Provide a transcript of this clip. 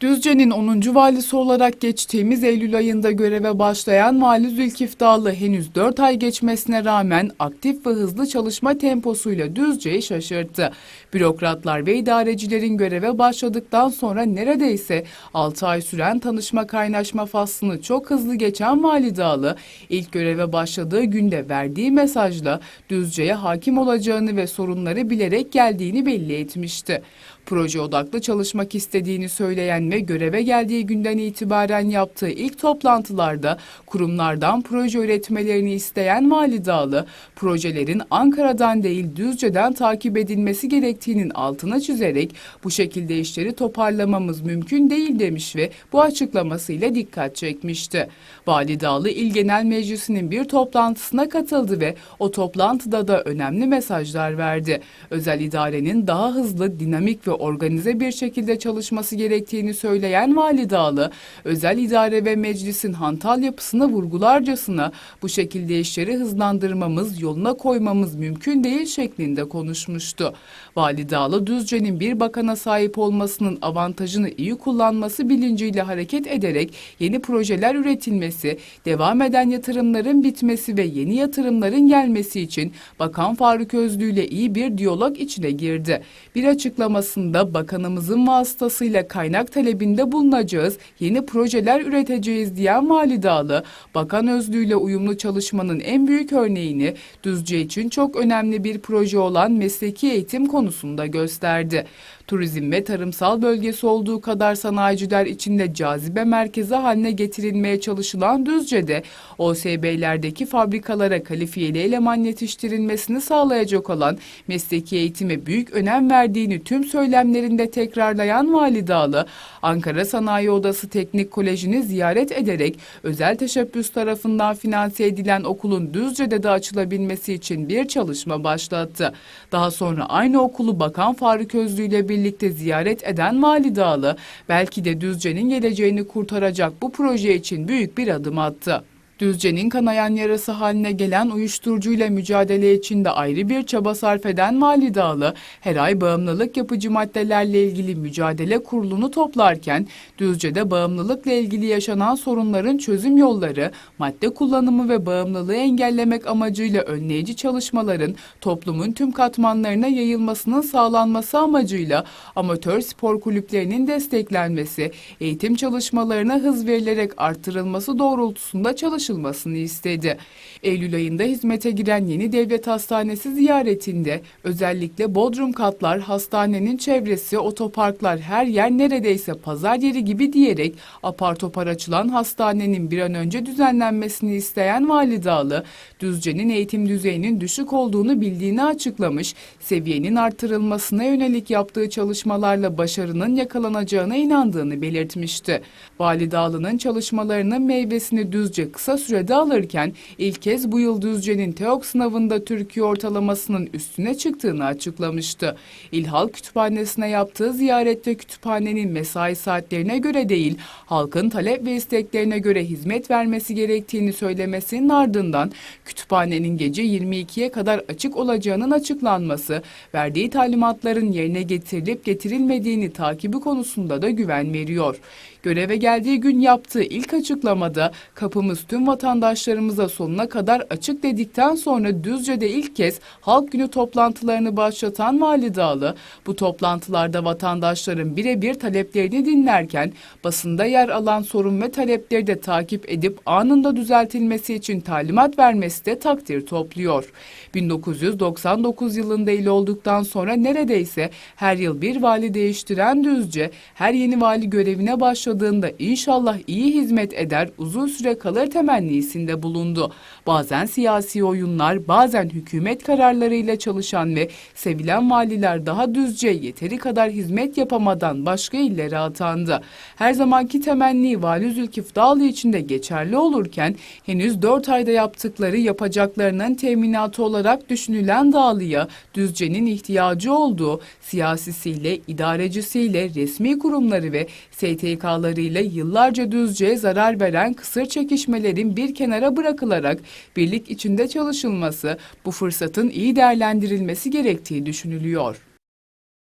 Düzce'nin 10. valisi olarak geçtiğimiz Eylül ayında göreve başlayan Vali Zülkif Dağlı henüz 4 ay geçmesine rağmen aktif ve hızlı çalışma temposuyla Düzce'yi şaşırttı. Bürokratlar ve idarecilerin göreve başladıktan sonra neredeyse 6 ay süren tanışma kaynaşma faslını çok hızlı geçen Vali Dağlı, ilk göreve başladığı günde verdiği mesajla Düzce'ye hakim olacağını ve sorunları bilerek geldiğini belli etmişti. Proje odaklı çalışmak istediğini söyleyen ve göreve geldiği günden itibaren yaptığı ilk toplantılarda kurumlardan proje üretmelerini isteyen Vali Dağlı, projelerin Ankara'dan değil Düzce'den takip edilmesi gerektiğinin altına çizerek bu şekilde işleri toparlamamız mümkün değil demiş ve bu açıklamasıyla dikkat çekmişti. Vali Dağlı İl Genel Meclisi'nin bir toplantısına katıldı ve o toplantıda da önemli mesajlar verdi. Özel idarenin daha hızlı, dinamik ve organize bir şekilde çalışması gerektiğini söyleyen Vali Dağlı, özel idare ve meclisin hantal yapısını vurgularcasına bu şekilde işleri hızlandırmamız, yoluna koymamız mümkün değil şeklinde konuşmuştu. Vali Dağlı, Düzce'nin bir bakana sahip olmasının avantajını iyi kullanması bilinciyle hareket ederek yeni projeler üretilmesi, devam eden yatırımların bitmesi ve yeni yatırımların gelmesi için Bakan Faruk Özlü ile iyi bir diyalog içine girdi. Bir açıklamasında bakanımızın vasıtasıyla kaynak talebinde bulunacağız, yeni projeler üreteceğiz diyen Vali Dağlı, Bakan Özlü ile uyumlu çalışmanın en büyük örneğini Düzce için çok önemli bir proje olan mesleki eğitim konusunda gösterdi. Turizm ve tarımsal bölgesi olduğu kadar sanayiciler içinde cazibe merkezi haline getirilmeye çalışılan Düzce'de OSB'lerdeki fabrikalara kalifiyeli eleman yetiştirilmesini sağlayacak olan mesleki eğitime büyük önem verdiğini tüm söylemlerinde tekrarlayan Vali Dağlı, Ankara Sanayi Odası Teknik Koleji'ni ziyaret ederek özel teşebbüs tarafından finanse edilen okulun Düzce'de de açılabilmesi için bir çalışma başlattı. Daha sonra aynı okulu Bakan Faruk Özlü ile birlikte ziyaret eden Vali Dağlı, belki de Düzce'nin geleceğini kurtaracak bu proje için büyük bir adım attı. Düzce'nin kanayan yarası haline gelen uyuşturucuyla mücadele için de ayrı bir çaba sarf eden Vali Dağlı, her ay bağımlılık yapıcı maddelerle ilgili mücadele kurulunu toplarken, Düzce'de bağımlılıkla ilgili yaşanan sorunların çözüm yolları, madde kullanımı ve bağımlılığı engellemek amacıyla önleyici çalışmaların toplumun tüm katmanlarına yayılmasının sağlanması amacıyla amatör spor kulüplerinin desteklenmesi, eğitim çalışmalarına hız verilerek artırılması doğrultusunda çalışılmasını istedi. Eylül ayında hizmete giren yeni devlet hastanesi ziyaretinde özellikle Bodrum katlar, hastanenin çevresi, otoparklar her yer neredeyse pazar yeri gibi diyerek apar topar açılan hastanenin bir an önce düzenlenmesini isteyen Vali Dağlı, Düzce'nin eğitim düzeyinin düşük olduğunu bildiğini açıklamış, seviyenin artırılmasına yönelik yaptığı çalışmalarla başarının yakalanacağına inandığını belirtmişti. Vali Dağlı'nın çalışmalarının meyvesini Düzce kısa sürede alırken ilk kez bu yıl Düzce'nin TEOK sınavında Türkiye ortalamasının üstüne çıktığını açıklamıştı. İlhal Kütüphanesi'ne yaptığı ziyarette kütüphanenin mesai saatlerine göre değil, halkın talep ve isteklerine göre hizmet vermesi gerektiğini söylemesinin ardından kütüphanenin gece 22'ye kadar açık olacağının açıklanması, verdiği talimatların yerine getirilip getirilmediğini takibi konusunda da güven veriyor. Göreve geldiği gün yaptığı ilk açıklamada kapımız tüm vatandaşlarımıza sonuna kadar açık dedikten sonra Düzce'de ilk kez halk günü toplantılarını başlatan Vali Dağlı, bu toplantılarda vatandaşların birebir taleplerini dinlerken basında yer alan sorun ve talepleri de takip edip anında düzeltilmesi için talimat vermesi de takdir topluyor. 1999 yılında il olduktan sonra neredeyse her yıl bir vali değiştiren Düzce, her yeni vali görevine başladığında inşallah iyi hizmet eder, uzun süre kalır temennisinde bulundu. Bazen siyasi oyunlar, bazen hükümet kararlarıyla çalışan ve sevilen valiler daha Düzce yeteri kadar hizmet yapamadan başka illere atandı. Her zamanki temenni Vali Zülkif Dağlı için de geçerli olurken henüz 4 ayda yaptıkları yapacaklarının teminatı olarak düşünülen Dağlı'ya Düzce'nin ihtiyacı olduğu siyasisiyle, idarecisiyle, resmi kurumları ve STK'larıyla yıllarca Düzce'ye zarar veren kısır çekişmelerin bir kenara bırakılarak birlik içinde çalışılması, bu fırsatın iyi değerlendirilmesi gerektiği düşünülüyor.